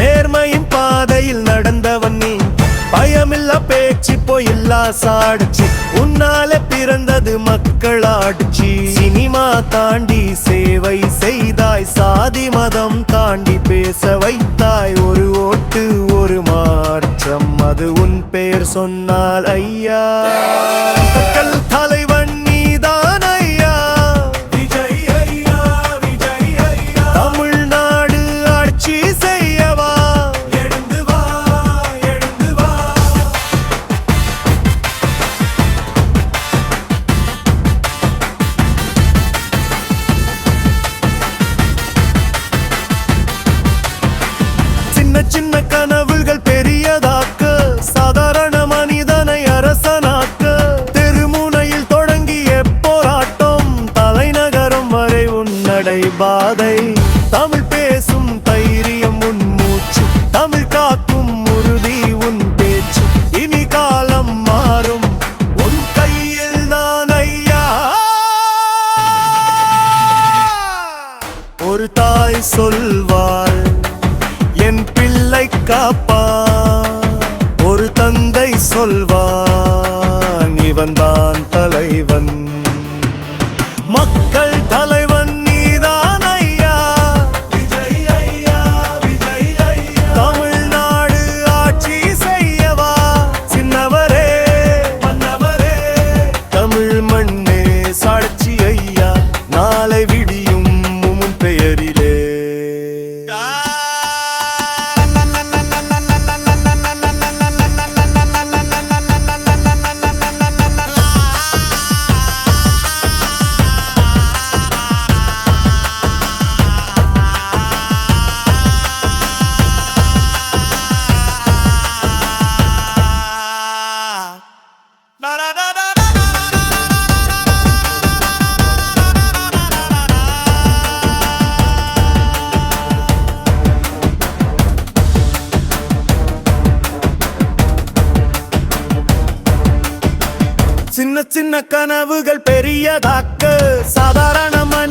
நேர்மையின் பாதையில் நடந்தவன் நீ. பயமில்லா பேச்சு போயில்லா சாடுச்சு. உன்னால பிறந்தது மக்கள் ஆடுச்சு. சினிமா தாண்டி சேவை செய்தாய். சாதி மதம் தாண்டி பேச வைத்தாய். ஒரு ஓட்டு ஒரு மாற்றம். அது உன் பெயர் சொன்னால் ஐயா. ஒரு தாய் சொல்வாள் என் பிள்ளை காப்பா. ஒரு தந்தை சொல்வான் இவன் தான் தலைவன். சின்ன சின்ன கனவுகள் பெரியதாக்க. சாதாரண மனித